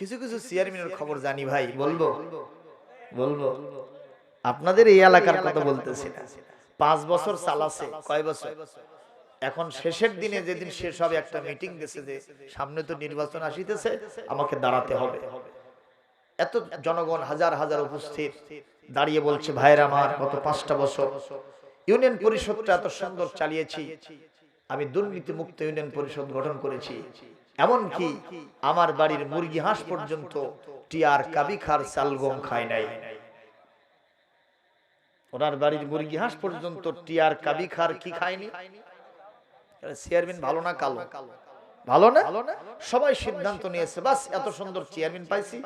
কিছু কিছু চেয়ারম্যানের খবর জানি ভাই বলব? বলব? আপনাদের এই এলাকার কথা বলতেছি না। পাঁচ বছর চালাছে কয় বছর? এখন শেষের দিনে যেদিন শেষ হবে একটা মিটিং দিছে যে সামনে তো নির্বাচন আসিতেছে আমাকে দাঁড়াতে হবে। এত জনগণ হাজার হাজার উপস্থিত দাঁড়িয়ে বলছে ভাইয়ের আমার গত পাঁচটা বছর ইউনিয়ন পরিষদটা এত সুন্দর চালিয়েছি আমি দুর্নীতি মুক্ত ইউনিয়ন পরিষদ গঠন করেছি এমনকি আমার বাড়ির মুরগি হাঁস পর্যন্ত টিয়ার কাবি খার চালগম খায় নাই। ওনার বাড়ির মুরগি হাঁস পর্যন্ত টিয়ার কাবি খার কি খায়নি? চেয়ারম্যান ভালো না কালো? ভালো না? সবাই সিদ্ধান্ত নিয়েছে, বাস এত সুন্দর চেয়ারম্যান পাইছি।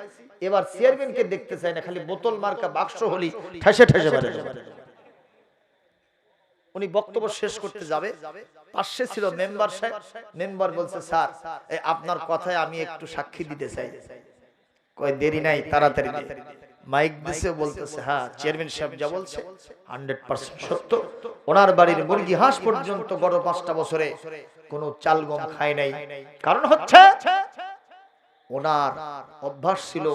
এবার চেয়ারম্যানকে দেখতে চাই না, খালি বোতল মার্কা বাক্স হলি ঠেসে ঠেসে বেড়ে যাবে। উনি বক্তব্য শেষ করতে যাবে। পাশে ছিল মেম্বার সাহেব। মেম্বার বলছে স্যার এই আপনার কথায় আমি একটু সাক্ষী দিতে চাই। কয় দেরি নাই তাড়াতাড়ি। মাইক দিছে বলতেছে হ্যাঁ চেয়ারম্যান সাহেব যা বলছে হান্ড্রেড পার্সেন্ট সত্য। ওনার বাড়ির মুরগি হাঁস পর্যন্ত গত পাঁচটা বছরে কোনো চাল গম খায় নাই। কারণ হচ্ছে ওনার অভ্যাস ছিল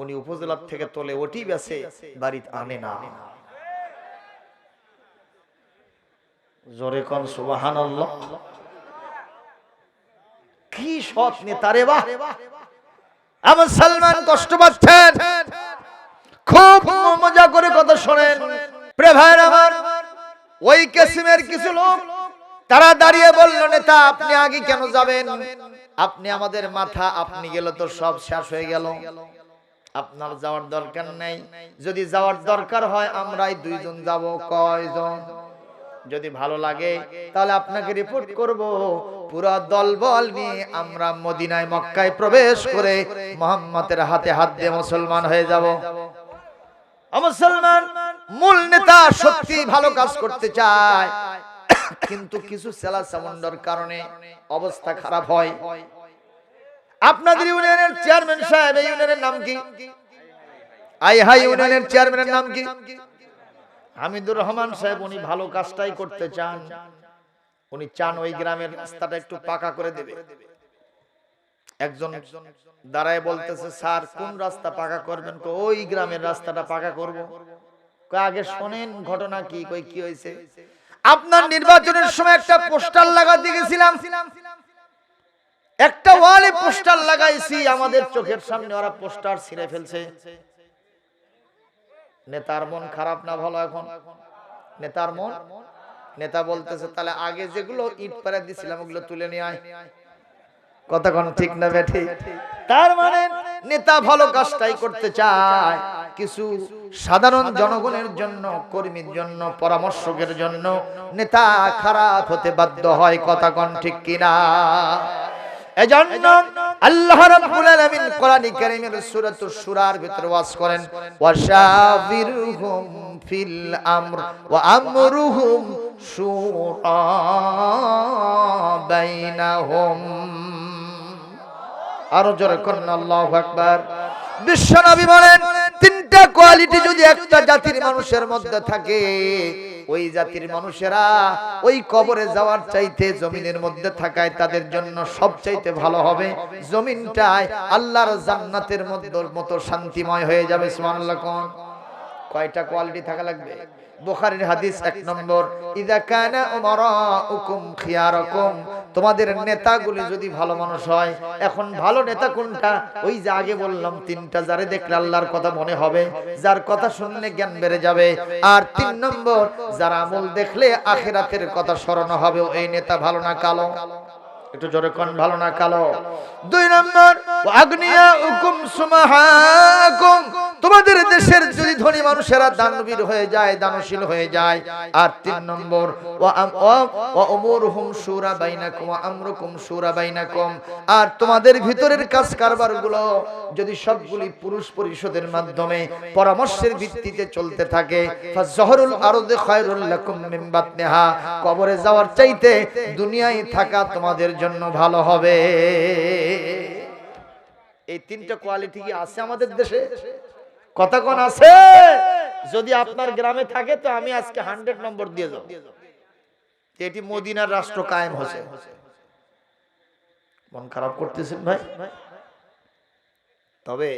উনি উপজেলার থেকে তোলে ওটি বেছে বাড়িতে আনে না। জোরে কন সুবাহান কি সৎ নেতারে বাহ। আমার সালমান কষ্ট পাচ্ছেন। খুব মজা করে কথা শোনেন। ওই কেসিমের কিছু লোক, তারা দাঁড়িয়ে বলল, নেতা, আপনি আগে কেন যাবেন? আপনি আমাদের মাথা, আপনি গেলে তো সব শেষ হয়ে গেল। আপনার যাওয়ার দরকার নেই। যদি যাওয়ার দরকার হয়, আমরাই দুইজন যাব, কয়জন? যদি ভালো লাগে তাহলে আপনাকে রিপোর্ট করব। পুরো দলবল নিয়ে আমরা মদিনায় মক্কায় প্রবেশ করে মোহাম্মদের হাতে হাত দিয়ে মুসলমান হয়ে যাব। মুসলমান মূল নেতা সত্যি ভালো কাজ করতে চায়। কিন্তু কিছু সেলা সামন্ডর কারণে অবস্থা খারাপ হয়। আপনাদের ইউনিয়নের চেয়ারম্যান সাহেব এই ইউনিয়নের নাম কি? আই হাই ইউনিয়নের চেয়ারম্যানের নাম কি? হামিদুর রহমান সাহেব, উনি ভালো কাজটাই করতে চান। উনি চান ওই গ্রামের রাস্তাটা একটু পাকা করে দেবে। একজন দাঁড়ায় বলতেছে, স্যার, কোন রাস্তা পাকা করবেন? ওই গ্রামের রাস্তাটা পাকা করব। আগে শোনেন ঘটনা কি? কই, কি হয়েছে? আপনার নির্বাচনের সময় একটা পোস্টার লাগাতে গেছিলাম একটা ওয়ালে পোস্টার লাগাইছি, আমাদের চোখের সামনে ওরা পোস্টার ছিঁড়ে ফেলছে। নেতার মন খারাপ না ভালো এখন? নেতার মন? নেতা বলতেছে, তাহলে আগে যেগুলো ইট পাড়া দিছিলাম, ওগুলো তুলে নিয়ে আয়। কোন ঠিক না বেঠি? তার মানে নেতা ভালো কাজটাই করতে চায়। কিছু সাধারণ জনগণের জন্য, কর্মীর জন্য, পরামর্শকের জন্য নেতা খারাপ হতে বাধ্য হয়, কথা কোন ঠিক কিনা? এজন্য আল্লাহ রাব্বুল আলামিন কোরআন কারীমের সূরাতুশ সূরার ভিতরে ওয়াজ করেন, ওয়াশাবিরহুম ফিল আমর ওয়া আমরুহুম শুরা বাইনাহুম। আরও জোরে করুন, আল্লাহু আকবার। বিশ্বনবী বলেন, তিনটা কোয়ালিটি যদি একটা জাতির মানুষের মধ্যে থাকে ওই জাতির মানুষেরা ওই কবরে যাওয়ার চাইতে জমিনের মধ্যে থাকায় তাদের জন্য সব চাইতে ভালো হবে। জমিনটায় আল্লাহর জান্নাতের মধ্যে মতো শান্তিময় হয়ে যাবে, সুবহানাল্লাহ কয়টা কোয়ালিটি থাকা লাগবে? বুখারীর হাদিস এক নম্বর ইদা কানা উমারাউকুম খিয়ারাকুম তোমাদের নেতাগুলি যদি ভালো মানুষ হয় এখন ভালো নেতা কোনটা? ওই যে আগে বললাম তিনটা যারে দেখলে আল্লাহর কথা মনে হবে যার কথা শুনলে জ্ঞান বেড়ে যাবে। আর তিন নম্বর যার আমল দেখলে আখেরাতের কথা স্মরণ হবে ওই নেতা ভালো না কালো। একটু জোরে কোন, ভালো না, কালো। দুই নম্বর আগ্নিয়া হুকুম সুমাহাকুম। তোমাদের দেশের যদি ধনী মানুষেরা দানবীর হয়ে যায়, দানশীল হয়ে যায়, আর তিন নম্বর আর তোমাদের ভিতরের কাজ কারবারগুলো যদি সবগুলি পুরুষ পরিষদের মাধ্যমে পরামর্শের ভিত্তিতে চলতে থাকে, ফাজহরুল আরদে খায়রুল লাকুম মিন বাতনিহা। কবরে যাওয়ার চাইতে দুনিয়ায় থাকা তোমাদের জন্য ভালো হবে। এই তিনটা কোয়ালিটি কি আছে আমাদের দেশে? কোন আছে? যদি আপনার গ্রামে থাকে তো আমি আজকে হান্ড্রেড নম্বর দিয়ে যাব। এটি মদিনার রাষ্ট্র কায়েম হয়েছে। মন খারাপ করতেছেন ভাই? তবে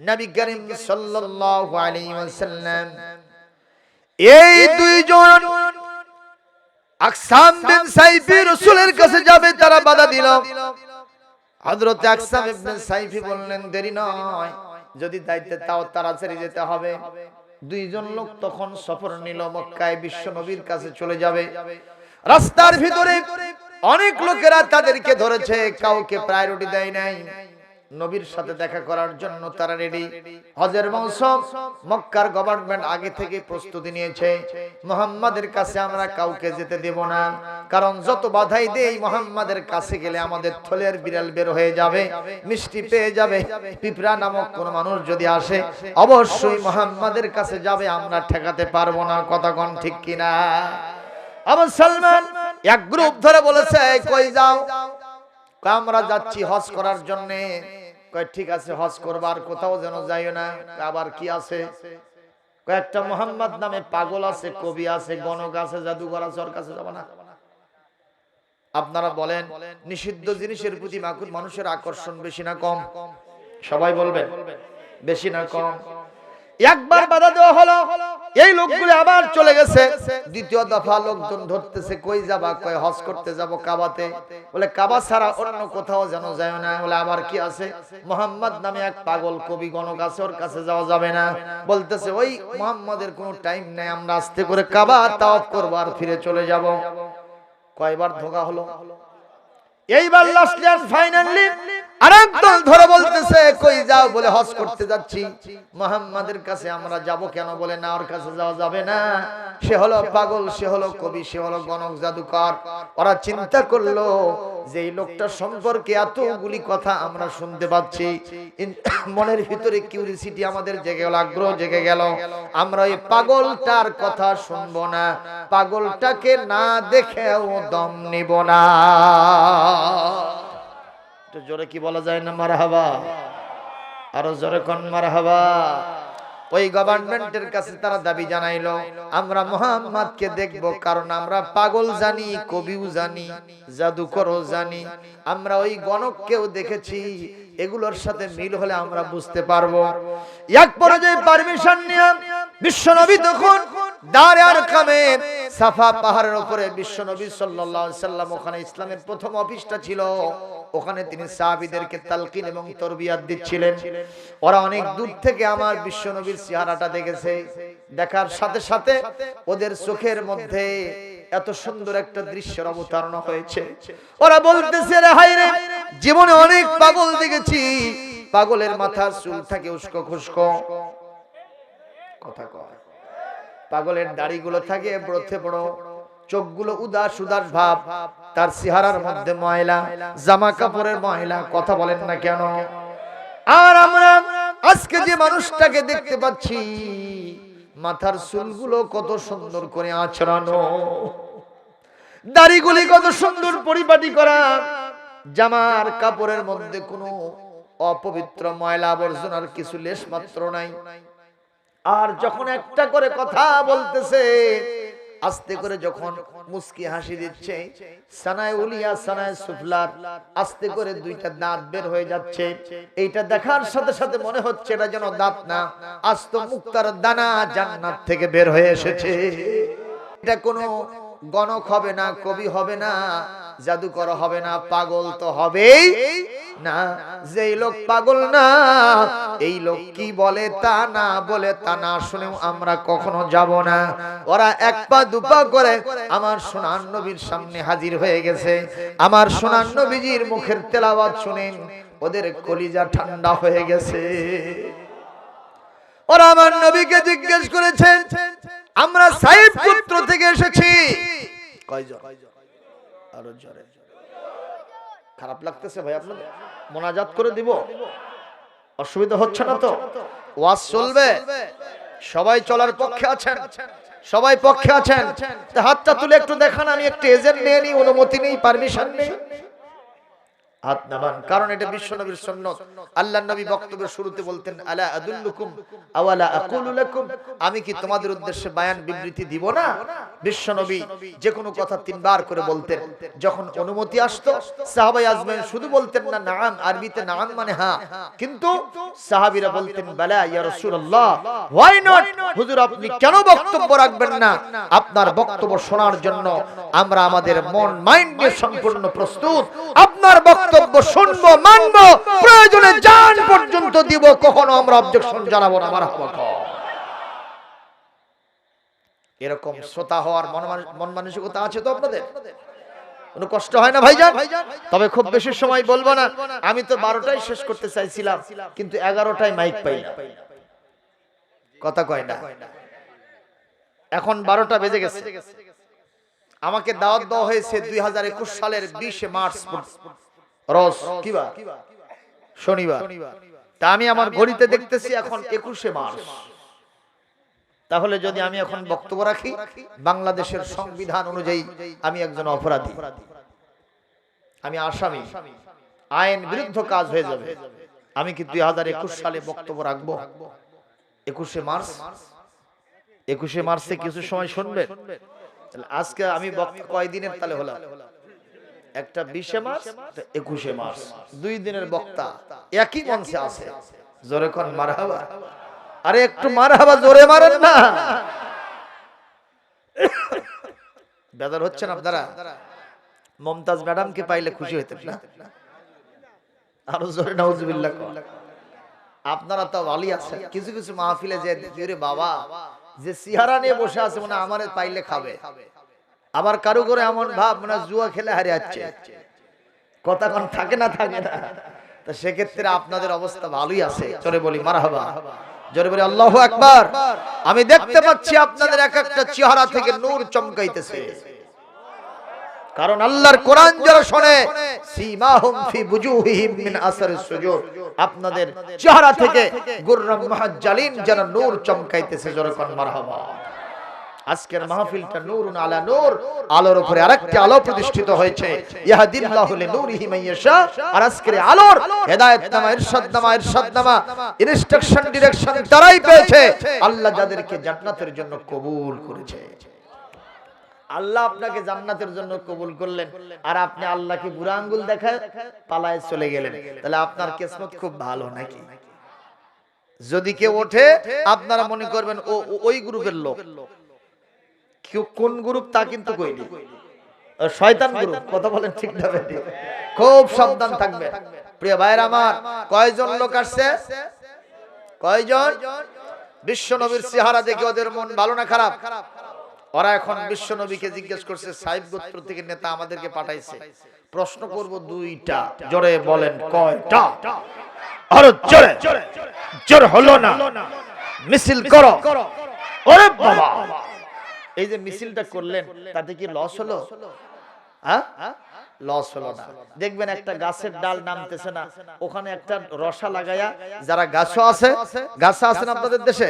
নবী করিম সাল্লাল্লাহু আলাইহি ওয়াসাল্লাম এই দুইজন আকসাম বিন সাইফি রাসূলের কাছে যাবে তারা বাধা দিল। হযরত আকসাম ইবনে সাইফি বললেন দেরি নয়। যদি দায়িত্বে তাও তারা তাড়াতাড়ি যেতে হবে। দুইজন লোক তখন সফর নিল মক্কায় বিশ্ব নবীর কাছে চলে যাবে। রাস্তার ভিতরে অনেক লোকেরা তাদেরকে ধরেছে কাউকে প্রায়োরিটি দেয় নাই। নবীর সাথে দেখা করার জন্য তারা রেডি হজের মৌসুম, মক্কার গভর্নমেন্ট আগে থেকে প্রস্তুতি নিয়েছে। মোহাম্মদের কাছে আমরা কাউকে যেতে দেব না। কারণ যত বাধাই দেই, মোহাম্মদের কাছে গেলে আমাদের থলের বিড়াল বের হয়ে যাবে, মিষ্টি পেয়ে যাবে, পিঁপড়া নামক কোন মানুষ যদি আসে, অবশ্যই মোহাম্মদের কাছে যাবে, আমরা ঠেকাতে পারব না। কতক্ষণ ঠিক কিনা? আবার সালমান এক গ্রুপ ধরে বলেছে কই যাও? আমরা যাচ্ছি হজ করার জন্য। ঠিক আছে, হজ করবার কোথাও যেন যাইও না। আবার কি আছে? কয়েকটা মোহাম্মদ নামে পাগল আছে, কবি আছে, গণক আছে, জাদুঘর আছে, ওর কাছে যাব না। আপনারা বলেন, নিষিদ্ধ জিনিসের প্রতি মানুষের আকর্ষণ বেশি না কম? সবাই বলবেন বেশি না কম? একবার বাধা দেওয়া হলো এই লোকগুলো আবার চলে গেছে। দ্বিতীয় দফা লোকজন ধরতেছে, কই যাবা? কই হজ করতে যাব কাবাতে। বলে, কাবা ছাড়া অন্য কোথাও যেন যায় না। বলে, আবার কি আছে? মোহাম্মদ নামে এক পাগল কবি গণক আছে, ওর কাছে যাওয়া যাবে না। বলতেছে, ওই মোহাম্মদের কোনো টাইম নাই, আমরা আস্তে করে কাবা তাওয়াফ করব আর ফিরে চলে যাব। কয়বার ধোকা হলো? এইবার লাস্ট ইয়ার ফাইনালি কই যাও? বলে যাচ্ছি। মোহাম্মদের কাছে আমরা যাব কেন বলে, না, ওর কাছে যাওয়া যাবে না। সে হলো পাগল, সে হলো কবি, সে হলো গণক, জাদুকর। ওরা চিন্তা করল যে এই লোকটা সম্পর্কে এতগুলি কথা আমরা শুনতে পাচ্ছি। মনের ভিতরে কিউরিসিটি আমাদের জেগে গেল, আগ্রহ জেগে গেল। আমরা এই পাগলটার কথা শুনব না। পাগলটাকে না দেখেও দম নিব না। জোরে কি বলা যায় না মারা হাবা আরও জোরে কন মারা হাবা ওই গভর্নমেন্টের কাছে তারা দাবি জানাইলো, আমরা মোহাম্মদকে দেখব কারণ আমরা পাগল জানি, কবিও জানি, জাদুকরও জানি। আমরা ওই গণককেও দেখেছি, এগুলোর সাথে মিল হলে আমরা বুঝতে পারব। এক পর্যায়ে পারমিশন নিয়ে বিশ্বনবী তখন দারে আর সাফা পাহাড়ের উপরে বিশ্বনবী সাল্লাল্লাহু আলাইহি সাল্লাম, ওখানে ইসলামের প্রথম অফিসটা ছিল। ওখানে তিনি সাহাবীদেরকে তালকিন এবং তরবিয়াত দিচ্ছিলেন। ওরা অনেক দূর থেকে আমার বিশ্বনবীর চেহারাটা দেখেছে। দেখার সাথে সাথে ওদের চোখের মধ্যে এত সুন্দর একটা দৃশ্যের অবতারণ হয়েছে। ওরা বলতেছে রে হাই রে জীবনে অনেক পাগল দেখেছি। পাগলের মাথার চুল থাকে উস্কো খুস্কো। কথা কয়। পাগলের দাড়িগুলো থাকে ব্রথে বড়। চোখগুলো উদাস উদাস ভাব। তার চেহারার মধ্যে ময়লা, জামা কাপড়ের ময়লা, কথা বলেন না কেন? আর আমরা আজকে যে মানুষটাকে দেখতে পাচ্ছি, মাথার চুলগুলো কত সুন্দর করে আচরানো দাড়িগুলি কত সুন্দর পরিপাটি করা, জামার কাপড়ের মধ্যে কোনো অপবিত্র ময়লা আবর্জনার কিছু লেশ মাত্র নাই। আর যখন একটা করে কথা বলতেছে আস্তে করে যখন মুস্কি হাসি দিচ্ছে সানায় উলিয়া সানায় সুফলার আস্তে করে দুইটা দাঁত বের হয়ে যাচ্ছে। এইটা দেখার সাথে সাথে মনে হচ্ছে এটা যেন দাঁত না আস্ত মুক্তার দানা জান্নাত থেকে বের হয়ে এসেছে। এটা কোনো গণক হবে না কবি হবে না। জাদুকর হবে না, পাগল তো হবেই না। যেই লোক পাগল না, এই লোক কি বলে তা না বলে তা না শুনেও আমরা কখনো যাব না। ওরা এক পা দুপা করে আমার সোনার নবীর সামনে হাজির হয়ে গেছে। আমার সোনার নবীজির মুখের তেলাওয়াত শুনেন, ওদের কলিজা ঠান্ডা হয়ে গেছে। ওরা আমার নবীকে জিজ্ঞেস করেছেন আমরা সাইব পুত্র থেকে এসেছি। কয়জন? আরও জোরে। খারাপ লাগতেছে ভাই আপনাদের? মোনাজাত করে দিব? অসুবিধা হচ্ছে না তো? ওয়াজ চলবে? সবাই চলার পক্ষে আছেন? সবাই পক্ষে আছেন? হাতটা তুলে একটু দেখান, আমি একটু এজেন্ট নিয়ে নিই, অনুমতি নেই পারমিশন নেই। হাত নামান। কারণ এটা বিশ্ব নবীর সুন্নত। আল্লাহ নবী বক্তব্যের শুরুতে বলতেন, আলা আদুল্লুকুম আওয়ালা আকুলু লাকুম? আমি কি তোমাদের উদ্দেশ্যে বায়ান বিবৃতি দিব না? বিশ্ব নবী যে কোনো কথা তিনবার করে বলতেন। যখন অনুমতি আসতো, সাহাবাই আজমাইন শুধু বলতেন না, নাম আরবিতে নাম মানে হ্যাঁ কিন্তু সাহাবীরা বলতেন, বালা ইয়া রাসূলুল্লাহ, হোয়াই হুজুর, আপনি কেন বক্তব্য রাখবেন না? আপনার বক্তব্য শোনার জন্য আমরা আমাদের মন, মাইন্ড নিয়ে সম্পূর্ণ প্রস্তুত। আপনার বক্তব্য শুনব, মানবো, প্রয়োজনে জান পর্যন্ত দিব, কখনো আমরা অবজেকশন জানাব না আমার এরকম শ্রোতা হওয়ার মন মানসিকতা আছে তো আপনাদের? কোনো কষ্ট হয় না, ভাইজান? তবে খুব বেশি সময় বলব না। আমি তো বারোটাই শেষ করতে চাইছিলাম, কিন্তু এগারোটায় মাইক পাই না। কথা কয় না। এখন বারোটা বেজে গেছে। আমাকে দাওয়াত দেওয়া হয়েছে দুই হাজার একুশ সালের বিশে মার্চ রস কিবা শনিবার। তা আমি আমার ঘড়িতে দেখতেছি এখন একুশে মার্চ। তাহলে যদি আমি এখন বক্তব্য রাখি বাংলাদেশের সংবিধান অনুযায়ী আমি একজন অপরাধী। আমি আসামি। আইন বিরুদ্ধ কাজ হয়ে যাবে। আমি কি দুই হাজার একুশ সালে বক্তব্য রাখব? একুশে মার্চ। একুশে মার্চে কিছু সময় শুনবেন আজকে আমি কয়দিনের তালে হলাম একটা বিশে মার্চ একুশে মার্চ দুই দিনের বক্তা একই মঞ্চে আছে জোরে কোন মারহাবা আরে একটু মারহাবা জোরে মারেন না বেদার হচ্ছেন আপনারা মমতাজ ম্যাডামকে পাইলে খুশি হইতেন না আরও জোরে নাউজুবিল্লাহ। আপনারা তো ভালোই আছেন কিছু কিছু মাহফিলে যে বাবা যে সিহারা নিয়ে বসে আছে মানে আমার পাইলে খাবে। আবার কারও করে এমন ভাব মানে জুয়া খেলে হারে যাচ্ছে। কথা কোন, থাকে না থাকে না। তা সেক্ষেত্রে আপনাদের অবস্থা ভালোই আছে। চলে বলি, মারহাবা। জোরে বলি, আল্লাহ একবার আমি দেখতে পাচ্ছি আপনাদের এক একটা চেহারা থেকে নূর চমকাইতেছে। কারণ আল্লাহর কোরআন যারা শোনে সীমাহুম ফি বুজুহিহিম মিন আসারিস সুজুদ আপনাদের চেহারা থেকে গুররাম মুহাজ্জালিন যারা নূর চমকাইতেছে জোরে মারহাবা। আজকের মাহফিলটা নূরুন আলা নূর। আলোর উপরে আরেকটি আলো প্রতিষ্ঠিত হয়েছে। ইয়াহদিল্লাহু লিনূরিহি মাইয়াশা আর আজকের আলোর হেদায়েত নামা ইরশাদ নামা ইরশাদ নামা ইনস্ট্রাকশন ডিরেকশন তারাই পেয়েছে। আল্লাহ যাদেরকে জান্নাতের জন্য কবুল করেছে। আল্লাহ আপনাকে জান্নাতের জন্য কবুল করলেন। আর আপনি আল্লাহকে বুড়া আঙ্গুল দেখায় পালায় চলে গেলেন। তাহলে আপনার কিসমত খুব ভালো নাকি? যদি কেউ ওঠে, আপনারা মনে করবেন, ও ওই গ্রুপের লোক। কেউ কোন গ্রুপ তা কিন্তু কইনি। শয়তান গ্রুপ, কথা বলেন ঠিক না খুব সাবধান থাকবে প্রিয় ভাইয়ের আমার, কয়জন লোক আসছে? কয়জন? বিশ্ব নবীর চেহারা দেখে ওদের মন ভালো না খারাপ? ওরা এখন বিশ্ব নবীকে জিজ্ঞেস করছে সাহেব গোত্র থেকে নেতা আমাদেরকে পাঠাইছে। প্রশ্ন করব দুইটা, জোরে বলেন কয়টা? আরও জোরে, জোর হলো না? মিছিল করো। ওরে বাবা! এই যে মিছিলটা করলেন, তাতে কি লস হলো? হ্যাঁ? লস হলো না। দেখবেন একটা গাছের ডাল নামতেছে না। ওখানে একটা রসা লাগায়া যারা গাছও আছে গাছ আছে না আপনাদের দেশে।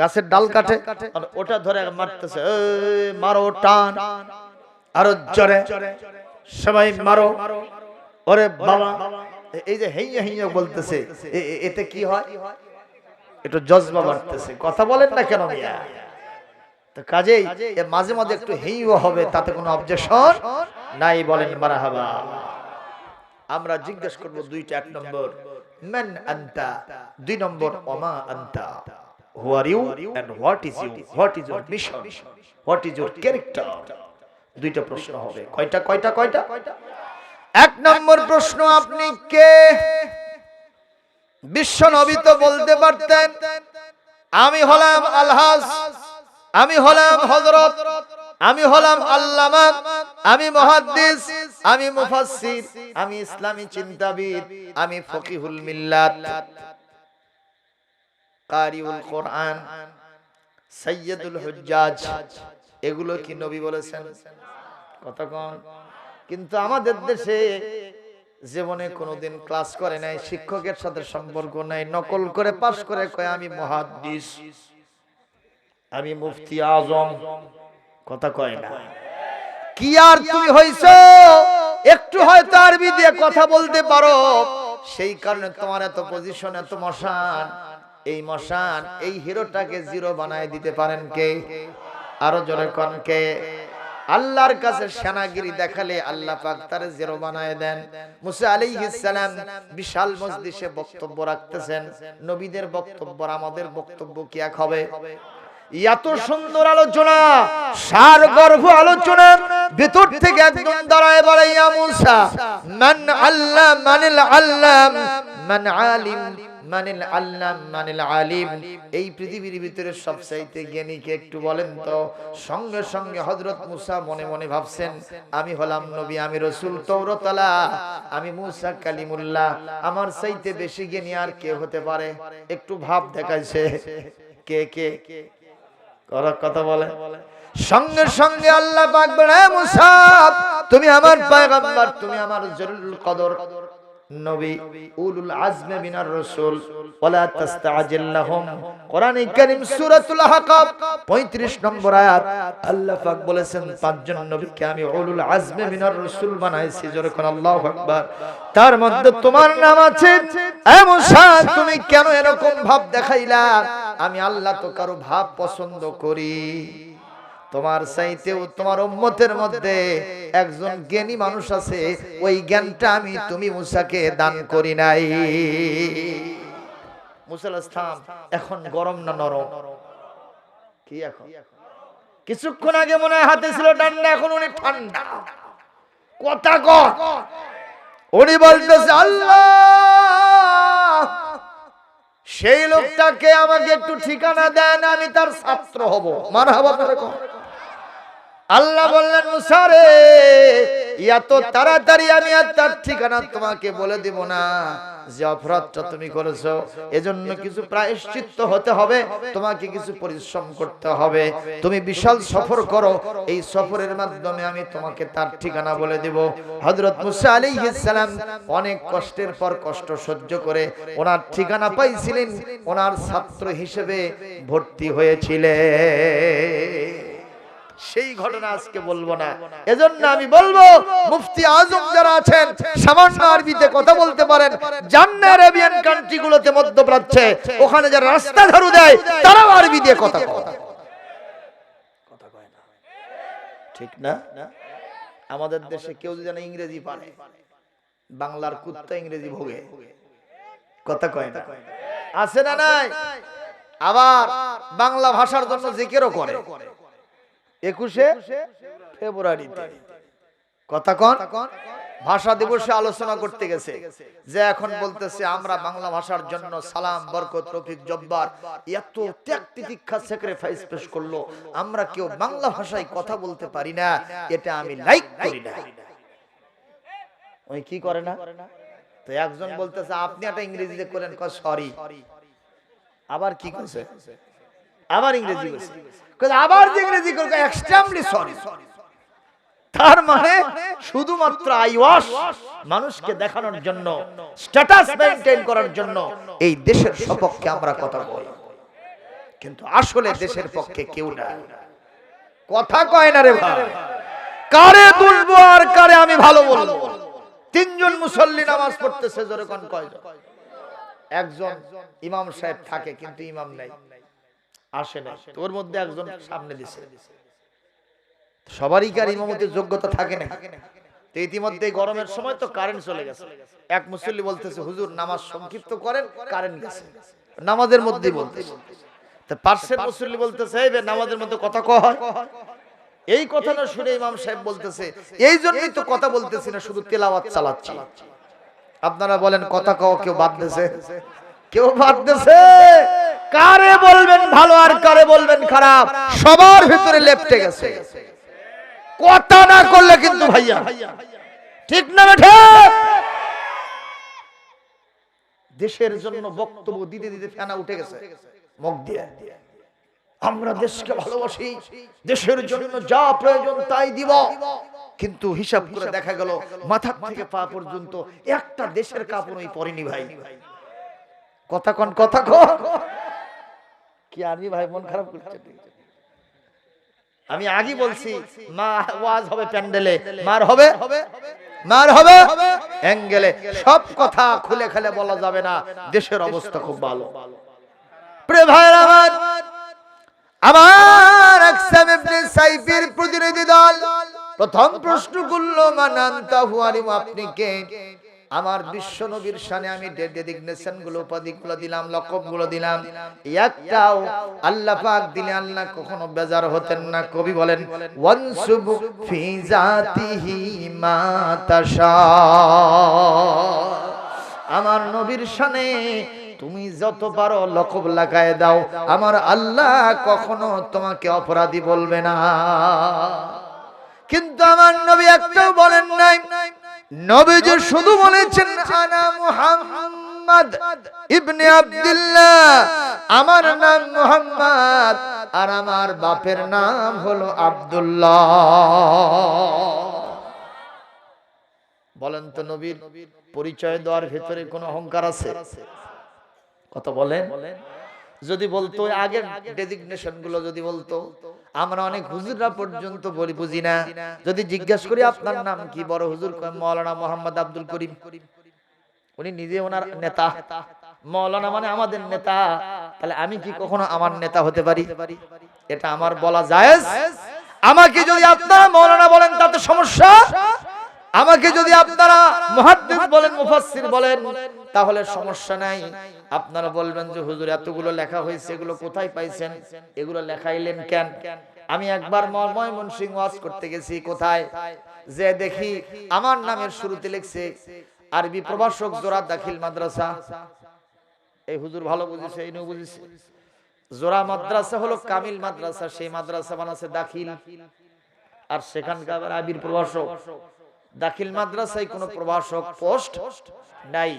গাছের ডাল কাটে। আর ওটা ধরে মারতেছে মারো টান। আরও জোরে। সবাই মারো। ওরে বাবা। এই যে হেইয়া হেইয়া বলতেছে এতে কি হয়? একটু জজবা বাড়তেছে কথা বলেন না কেন মিয়া? তো কাজেই মাঝে মাঝে একটু হেইও হবে তাতে কোনো অবজেকশন নাই বলেন মারাহাবা। আমরা জিজ্ঞেস করব দুইটা, এক নম্বর, মান আনতা? দুই নম্বর, ওমা আনতা? Who are you and what is you what is your mission what is your character দুইটা প্রশ্ন হবে। কয়টা কয়টা কয়টা? এক নম্বর প্রশ্ন, আপনি কে? বিশ্ব নবী তো বলতে পারতেন, আমি হলাম আলহাজ, আমি হলাম হযরত, আমি হলাম আল্লামা আমি মুহাদ্দিস আমি মুফাসসির আমি ইসলামী চিন্তাবিদ আমি ফকিহুল মিল্লাত। কারিউল কোরআন সাইয়্যিদুল হুজ্জাজ এগুলো কি নবী বলেছেন? কতক্ষণ? কিন্তু আমাদের দেশে জীবনে কোনোদিন ক্লাস করে নাই শিক্ষকের সাথে সম্পর্ক নাই নকল করে পাশ করে কয় আমি মুহাদ্দিস আমি মুফতি আজম। কথা কয় না। কি আর তুমি হইছো? একটু হয়তো আরবি দিয়ে কথা বলতে পারো। সেই কারণে তোমার এত পজিশন এত মশান। এই মশান, এই হিরোটাকে জিরো বানায় দিতে পারেন কে? আরও জোরে কন কে? আল্লাহর কাছে সেনাগিরি দেখালে আল্লাহ পাক তার জিরো বানায় দেন। মুসা আলাইহিস সালাম বিশাল মজলিসে বক্তব্য রাখতেছেন। নবীদের বক্তব্য আমাদের বক্তব্য কি এক হবে? এত সুন্দর আলোচনা। সার গর্ভ আলোচনা ভেতর থেকে একদম দাঁড়ায় বলে ইয়া মুসা মান আল্লাহ মানিল আল্লাম মান আলিম মানিল আল্লাম মানিল আলিম। এই পৃথিবীর ভিতরে সবচাইতে জ্ঞানীকে একটু বলেন তো। সঙ্গে সঙ্গে হযরত মুসা মনে মনে ভাবছেন আমি হলাম নবী আমি রসুল তৌরতলা আমি মুসা কালিমুল্লাহ। আমার চাইতে বেশি জ্ঞানী আর কে হতে পারে? একটু ভাব দেখাইছে। কে কে? করার কথা বলে? সঙ্গে সঙ্গে আল্লাহ পাক বলে "এ তুমি আমার পয়গম্বর তুমি আমার জরুল কদর। নবী উলুল আজমে মিনার রাসূল ওয়ালা তাস্তাজিল কোরআনে কারীম সূরাতুল আহকাব 35 নম্বর আয়াত। আল্লাহ পাক বলেছেন পাঁচজন নবীকে আমি উলুল আজমে মিনার রাসূল বানাইছি আল্লাহু আকবার। তার মধ্যে তোমার নাম আছে এ মুসা তুমি কেন এরকম ভাব দেখাইলা? আমি আল্লাহ তো কারও ভাব পছন্দ করি। তোমার চাইতেও তোমার উম্মতের মধ্যে একজন জ্ঞানী মানুষ আছে, ওই জ্ঞানটা আমি তুমি মুসাকে দান করি নাই। মুসাল ইসলাম, এখন গরম না নরম? কি এখন? কিছুক্ষণ আগে মনে হয় হাতে ছিল ঠান্ডা এখন উনি ঠান্ডা। কথা কর উনি বলতেছে, আল্লাহ! সেই লোকটাকে আমাকে একটু ঠিকানা দেন, আমি তার ছাত্র হব। মার আল্লাহ বললেন মুসারে এত তাড়াতাড়ি আমি আর তার ঠিকানা তোমাকে বলে দিব না। যে অপরাধটা তুমি করেছ এজন্য কিছু প্রায়শ্চিত্ত হতে হবে তোমাকে কিছু পরিশ্রম করতে হবে। তুমি বিশাল সফর করো এই সফরের মাধ্যমে আমি তোমাকে তার ঠিকানা বলে দিব। হযরত মুসা সালাম অনেক কষ্টের পর কষ্ট সহ্য করে ওনার ঠিকানা পাইছিলেন ওনার ছাত্র হিসেবে ভর্তি হয়েছিলেন। সেই ঘটনা আজকে বলব না। এজন্য আমি বলব মুফতি আজম যারা আছেন সামান্য আরবিতে কথা বলতে পারেন। জান্না আরেবিয়ান কান্ট্রি গুলোতে মধ্যপ্রাচ্যে ওখানে যারা রাস্তা ঝাড়ু দেয় তারাও আরবি দিয়ে কথা কয় কথা কয় না। ঠিক না? আমাদের দেশে কেউ যদি জানে ইংরেজি পারে। বাংলার কুত্তা ইংরেজি ভোগে। কথা কয় না। আছে না নাই? আবার বাংলা ভাষার জন্য জিকেরও করে। একুশে ফেব্রুয়ারিতে কথা কন? ভাষা দিবসে আলোচনা করতে গেছে। যে এখন বলতেছে, আমরা বাংলা ভাষার জন্য সালাম, বরকত, রফিক, জব্বার এত ত্যাগ তিতিক্ষা স্যাক্রিফাইস পেশ করল। আমরা কেউ বাংলা ভাষায় কথা বলতে পারি না। এটা আমি লাইক করি না। ওই কি করে না? তো একজন বলতেছে, আপনি একটা ইংরেজিতে করেন। সরি। আবার কি করছে আবার ইংরেজি বলছে আবার যে ইংরেজি করবে এক্সট্রিমলি সরি তার মানে শুধুমাত্র আই ওয়াশ মানুষকে দেখানোর জন্য স্ট্যাটাস মেইনটেইন করার জন্য এই দেশের সপক্ষে আমরা কথা বলি। কিন্তু আসলে দেশের পক্ষে কেউ না। কথা কয় না রে ভাই। কারে তুলবো আর কারে আমি ভালো বলব? তিনজন মুসল্লি নামাজ পড়তেছে, জোরে কোন কয়জন একজন ইমাম সাহেব থাকে, কিন্তু ইমাম নাই। আসে না তোর মধ্যে একজন সামনে দিছে। সবারই কার ইমামতের যোগ্যতা থাকে না তো ইতিমধ্যে এই গরমের সময় তো কারেন্ট চলে গেছে। এক মুসল্লি বলতেছে হুজুর নামাজ সংক্ষিপ্ত করেন কারেন্ট গেছে। নামাজের মধ্যেই বলতেছে। পার্শ্বের মুসল্লি বলতেছে নামাজের মধ্যে কথা কয়। এই কথাটা শুনে ইমাম সাহেব বলতেছে এই জন্যই তো কথা বলতেছি না শুধু তেলাওয়াত চালাচ্ছি। আপনারা বলেন কথা কও কেউ বাদ দিছে কেউ ভাবতেছে, কারে বলবেন ভালো আর কারে বলবেন খারাপ? সবার ভিতরে লেপটে গেছে। কথা না করলে কিন্তু ভাইয়া, ঠিক না বেঠে দেশের জন্য বক্তব্য দিতে দিতে ফেনা উঠে গেছে, মুখ দিয়ে। আমরা দেশকে ভালোবাসি, দেশের জন্য যা প্রয়োজন তাই দিব। কিন্তু হিসাব করে দেখা গেল মাথা থেকে পা পর্যন্ত একটা দেশের কাপড়ই পরেনি ভাই। কথা কন কথা কন। কি আরবি ভাই, মন খারাপ করছে। আমি আগে বলছি, মা ওয়াজ হবে প্যান্ডেলে, মার হবে মার হবে, অ্যাঙ্গেলে। সব কথা খুলে খেলে বলা যাবে না, দেশের অবস্থা খুব ভালো। আমার প্রতিনিধি দল প্রথম প্রশ্ন করল মানান্তা হুয়ারিম আপনি কে? আমার বিশ্ব নবীর শানে আমি ডেডিগনেশনগুলো উপাধি গুলো দিলাম লকবগুলো দিলাম। একটাও আল্লাহ পাক দিলে আল্লাহ কখনো বেজার হতেন না। কবি বলেন ওয়ানসুব ফি জাতিহি মা তাশা আমার নবীর শানে তুমি যত পারো লকব লাগায় দাও। আমার আল্লাহ কখনো তোমাকে অপরাধী বলবে না। কিন্তু আমার নবী একটাও বলেন নাই নবী যে শুধু বলেছেন আনা মুহাম্মদ ইবনে আব্দুল্লাহ। আমার নাম মুহাম্মদ আর আমার বাপের নাম হলো আব্দুল্লাহ। বলেন তো নবীর পরিচয় দেওয়ার ভেতরে কোনো অহংকার আছে? কথা বলেন। যদি বলতো আগের ডেজিগনেশনগুলো যদি বলতো? আমরা অনেক হুজুররা পর্যন্ত বলি বুঝি না। যদি জিজ্ঞেস করি আপনার নাম কি? বড় হুজুর মৌলানা মোহাম্মদ আব্দুল করিম। উনি নিজে ওনার নেতা। মৌলানা মানে আমাদের নেতা। তাহলে আমি কি কখনো আমার নেতা হতে পারি? এটা আমার বলা যায় আমাকে যদি আপনারা মৌলানা বলেন তাতে সমস্যা? আমাকে যদি আপনারা মুহাদ্দিস বলেন মুফাসসির বলেন তাহলে সমস্যা নাই। আপনারা বলবেন যে হুজুর এতগুলো লেখা হয়েছে এগুলো কোথায় পাইছেন? এগুলো লেখাইলেন কেন? আমি একবার ময়মনসিংহ ওয়াজ করতে গেছি কোথায়? যে দেখি আমার নামের শুরুতে লিখছে আরবি প্রভাষক জোড়া দাখিল মাদ্রাসা। এই হুজুর ভালো বুঝেছে এই বুঝেছে জোড়া মাদ্রাসা হলো কামিল মাদ্রাসা সেই মাদ্রাসা বানাচ্ছে দাখিল। আর সেখানকার আবির প্রভাষক দাখিল মাদ্রাসায় কোনো প্রভাষক পোস্ট নাই।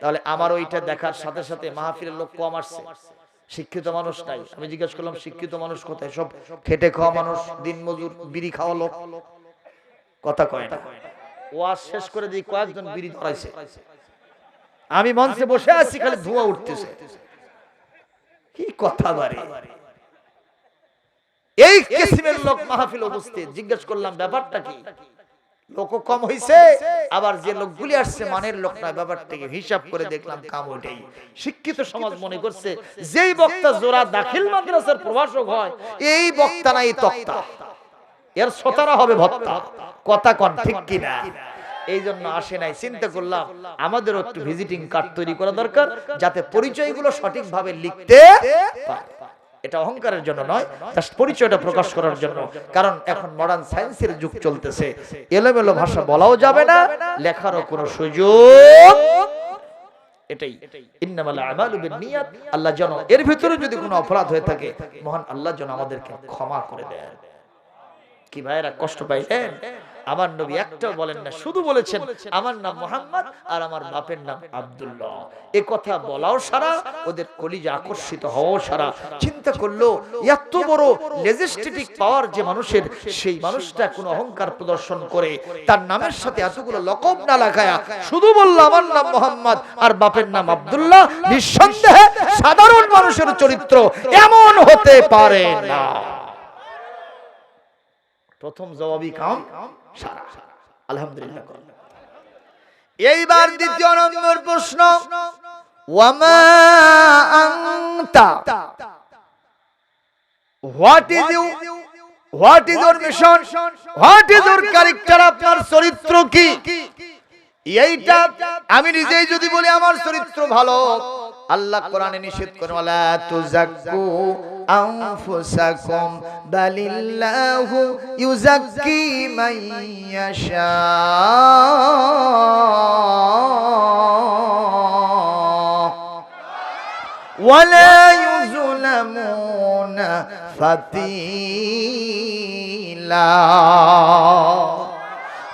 তাহলে আমার ওইটা দেখার সাথে সাথে মাহফিলের লোক কম আসছে শিক্ষিত মানুষ নাই। আমি জিজ্ঞেস করলাম, শিক্ষিত মানুষ কোথায়? সব খেটে খাওয়া মানুষ, দিন মজুর, বিড়ি খাওয়া লোক। কথা কয় না। ওয়াজ শেষ করে দিই কয়েকজন বিড়ি ধরাইছে। আমি মঞ্চে বসে আছি, খালি ধোঁয়া উঠতেছে। কি কথা বারে। এই কিসিমের লোক মাহফিল উপস্থিত। জিজ্ঞেস করলাম, ব্যাপারটা কি? লোক কম হইছে আবার যে লোকগুলি আসছে মানের লোক নয় ব্যাপারটাকে হিসাব করে দেখলাম কাম ওইটাই শিক্ষিত সমাজ মনে করছে যেই বক্তা জোড়া দাখিল মাদ্রাসার প্রভাষক হয় এই বক্তা নাই তক্তা। এর শ্রোতারা হবে ভত্তা কথা কন ঠিক কিনা এই জন্য আসে নাই। চিন্তা করলাম আমাদের একটু ভিজিটিং কার্ড তৈরি করা দরকার যাতে পরিচয়গুলো সঠিকভাবে লিখতে পারে। এটা অহংকারের জন্য নয়, তার পরিচয়টা প্রকাশ করার জন্য। কারণ এখন মডার্ন সায়েন্সের যুগ চলতেছে। এলোমেলো ভাষা বলাও যাবে না, লেখারও কোনো সুযোগ আল্লাহ এর ভিতরে যদি কোনো অপরাধ হয়ে থাকে, মহান আল্লাহ যেন আমাদেরকে ক্ষমা করে দেন। কি ভাইরা কষ্ট পাইলেন? আমার নবী একটাও বলেন না, শুধু বলেছেন, আমার নাম মোহাম্মদ আর আমার বাপের নাম আব্দুল্লাহ। এ কথা বলাও সারা, ওদের কলিজা আকর্ষিত হওয়াও সারা। চিন্তা করল, এত বড় লেজিস্টিক পাওয়ার যে মানুষের, সেই মানুষটা কোন অহংকার প্রদর্শন করে, তার নামের সাথে এতগুলো লকব না লাগায়া, শুধু বলল, আমার নাম মোহাম্মদ আর বাপের নাম আবদুল্লাহ। নিঃসন্দেহে সাধারণ মানুষের চরিত্র এমন হতে পারে না। প্রথম জবাবি কাম, সারা। আলহামদুলিল্লাহ এইবার দ্বিতীয় নম্বর প্রশ্ন what your mission what is character আপনার চরিত্র কি? এইটা আমি নিজেই যদি বলি আমার চরিত্র ভালো। আল্লাহ কোরআনে নিষেধ করে ওয়ালা তুজাক্কু আনফুসাকুম বালিল্লাহু ইউজাক্কি মান ইয়াশা. ওয়ালা ফাতিলা.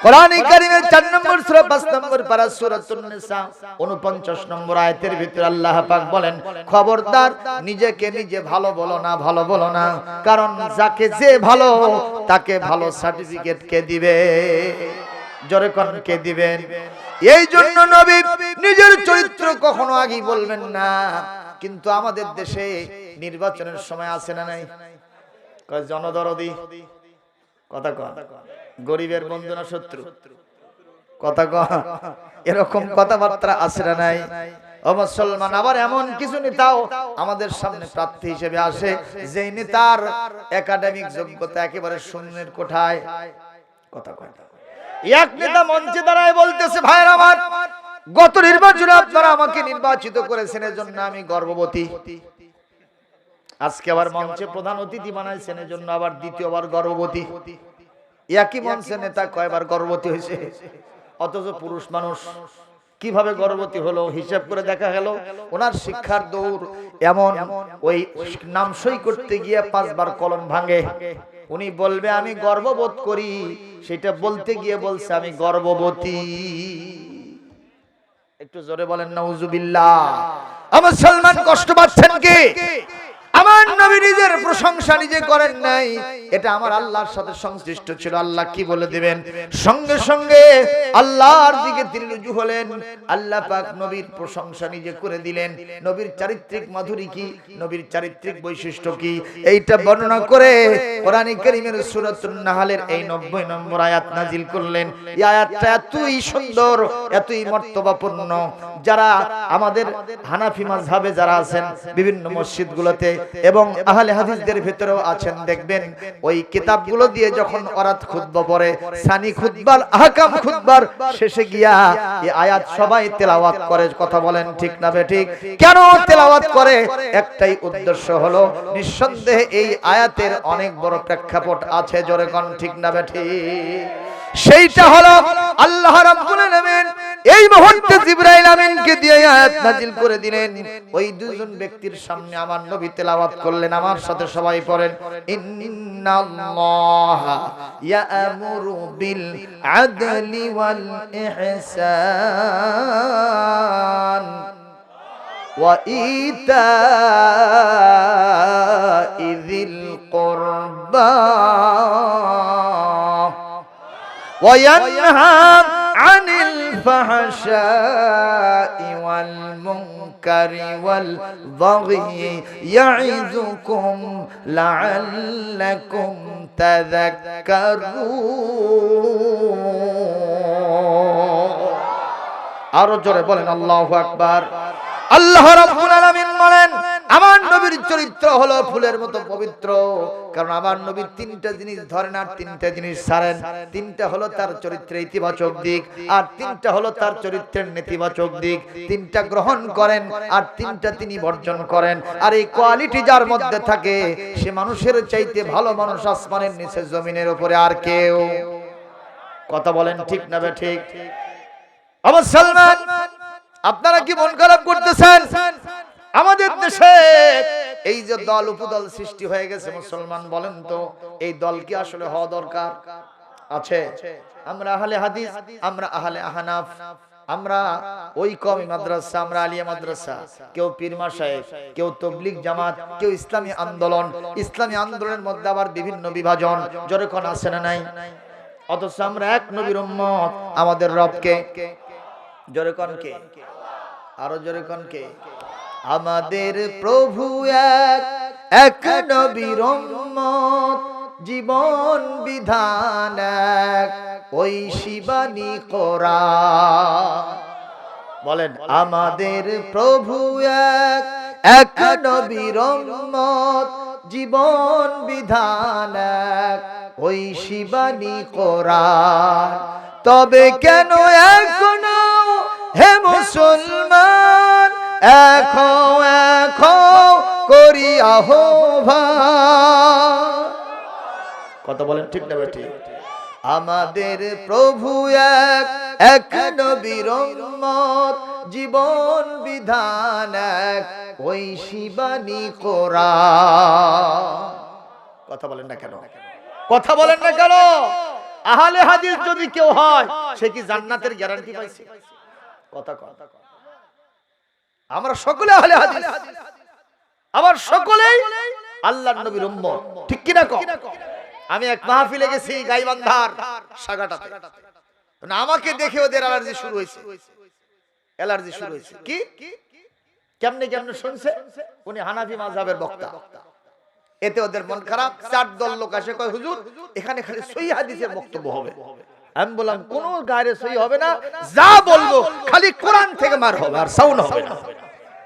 কোরআনে কারীমের 4 নম্বর সূরা 5 নম্বর পারা সূরাতুন নিসা। 49 নম্বর আয়াতের আল্লাহ পাক বলেন, খবরদার, নিজেকে নিজে ভালো বলো না, ভালো বলো না। কারণ যাকে যে ভালো, তাকে ভালো সার্টিফিকেট কে দিবে? জোরে কোন, কে দিবেন এই জন্য নবী নিজের চরিত্র কখনো আগে বলবেন না। কিন্তু আমাদের দেশে নির্বাচনের সময় আছে না নাই? জনদরদি? কথা কন। গরিবের বন্ধু না শত্রু। কথা এরকম কথাবার্তা আসে নাই। মুসলমান, আবার এমন কিছু নেতাও আমাদের সামনে প্রার্থী হিসেবে আসে যে নেতার একাডেমিক যোগ্যতা একেবারে শূন্যের কোঠায়। কথা কয় এক নেতা মঞ্চে দাঁড়ায় বলতেছে, ভাইয়ের আমার, গত নির্বাচনে আপনারা আমাকে নির্বাচিত করেছেন, এজন্য আমি গর্ভবতী। আজকে আবার মঞ্চে প্রধান অতিথি বানাইছেন, এজন্য আবার দ্বিতীয়বার গর্ভবতী। একই মঞ্চে নেতা কয়বার গর্ভবতী হয়েছে? অথচ পুরুষ মানুষ কীভাবে গর্ভবতী হলো? হিসাব করে দেখা গেল ওনার শিক্ষার দৌড় এমন ওই নাম সই করতে গিয়ে পাঁচবার কলম ভাঙে। উনি বলবে আমি গর্ববোধ করি। সেটা বলতে গিয়ে বলছে আমি গর্ভবতী। একটু জোরে বলেন নাউজুবিল্লাহ। আমার সালমান কষ্ট পাচ্ছেন কি? আমার নবী নিজের প্রশংসা নিজে করেন নাই। এটা আমার আল্লাহর সাথে সংশ্লিষ্ট ছিল। আল্লাহ কি বলে দিবেন? সঙ্গে সঙ্গে আল্লাহর দিকে তিনি রুজু হলেন। আল্লাহ পাক নবীর প্রশংসা নিজে করে দিলেন। নবীর চারিত্রিক মাধুরী কি? নবীর চারিত্রিক বৈশিষ্ট্য কি? এইটা বর্ণনা করে কোরআন কারীমের সূরাতুন নাহলের এই 90 নম্বর আয়াত নাজিল করলেন। এই আয়াতটা এতই সুন্দর এতই মর্তবাপূর্ণ। যারা আমাদের হানাফি মাযহাবে যারা আছেন বিভিন্ন মসজিদগুলোতে এবং আহলে হাদিসদের ভিতরেও আছেন, দেখবেন ওই কিতাবগুলো দিয়ে যখন ওরাত খুতবা পড়ে, সানি খুতবার, আহকাম খুতবার, শেষে গিয়া এই আয়াত সবাই তেলাওয়াত করে, কথা বলেন ঠিক না ঠিক? কেন তেলাওয়াত করে? একটাই উদ্দেশ্য হলো, নিঃসন্দেহে এই আয়াতের অনেক বড় প্রেক্ষাপট আছে, জোরে কোন ঠিক না ঠিক? সেইটা হলো আল্লাহ রাব্বুল আলামিন এই মুহূর্তে জিবরাইল আমিনকে দিয়ে আয়াত নাজিল করে দিলেন ওই দুজন ব্যক্তির সামনে আমার নবী তেলাওয়াত করলেন আমার সাথে সবাই পড়েন ইন্নাল্লাহা ইয়ামুরু বিল আদলি ওয়াল ইহসান وإيتاء ذي القربى وينهى عن الفحشاء والمنكر والبغي يعظكم لعلكم تذكرون আরো জোরে বলেন আল্লাহু আকবার আল্লাহ রাব্বুল আলামিন বলেন আমার নবীর চরিত্র হলো ফুলের মতো পবিত্র। কারণ আমার নবী তিনটা জিনিস ধরেন আর তিনটা জিনিস ছাড়েন তিনটা হলো তার চরিত্রের ইতিবাচক দিক আর তিনটা হলো তার চরিত্রের নেতিবাচক দিক। তিনটা গ্রহণ করেন আর তিনটা তিনি বর্জন করেন। আর এই কোয়ালিটি যার মধ্যে থাকে সে মানুষের চাইতে ভালো মানুষ আসমানের নিচে জমিনের উপরে আর কেউ। কথা বলেন ঠিক না ঠিক? আমার সালমান আপনারা কি মন খারাপ করতেছেন? আমাদের দেশে এই যে দল উপদল সৃষ্টি হয়ে গেছে মুসলমান বলেন তো এই দল কি আসলে হওয়া দরকার? আছে। আমরা আহলে হাদিস আমরা আহলে আহনাফ আমরা ওই কমি মাদ্রাসা আমরা আলিয়া মাদ্রাসা কেউ পীরমা সাহেব কেউ তবলিগ জামাত কেউ ইসলামী আন্দোলন ইসলামী আন্দোলনের মধ্যে আবার বিভিন্ন বিভাজন যেরকম আছে না নাই? অথচ আমরা এক নবীর উম্মত আমাদের রবকে। জোরে কন কে? আরও জোরে কন কে? আমাদের প্রভু এক এক নবীর জীবন বিধান এক, ওই শিবানী কোরআন বলেন, আমাদের প্রভু এক এক নবীর জীবন বিধান এক, ওই শিবানী কোরআন তবে কেন এখনও হে মুসলমান এখো এখো করি আহ্বান। কথা বলেন ঠিক না বেটি আমাদের প্রভু এক এক নবীর জীবন বিধান এক, ওই শিবানী কোরআন। কথা বলেন না কেন? কথা বলেন না কেন? আহলে হাদিস যদি কেউ হয়, সে কি জান্নাতের গ্যারান্টি পাইছে? কথা কথা আমরা সকলে আহলে হাদিস। আবার সকলেই আল্লাহর নবীর উম্মত। ঠিক কি না আমি এক মাহফিলে গেছি গাইবান্ধার সাগাটাতে। না আমাকে দেখে ওদের অ্যালার্জি শুরু হয়েছে। অ্যালার্জি শুরু হয়েছে। কি? কেমনে কেমনে শুনছে? উনি হানাফি মাযহাবের বক্তা। এতে ওদের মন খারাপ। চার দল লোক আসে, কয়, হুজুর, এখানে খালি সহি হাদিসের বক্তব্য হবে। আমি বললাম কোন গায়ে সই হবে না। যা বলব খালি কোরআন থেকে মার হবে আর সাউন্ড হবে না।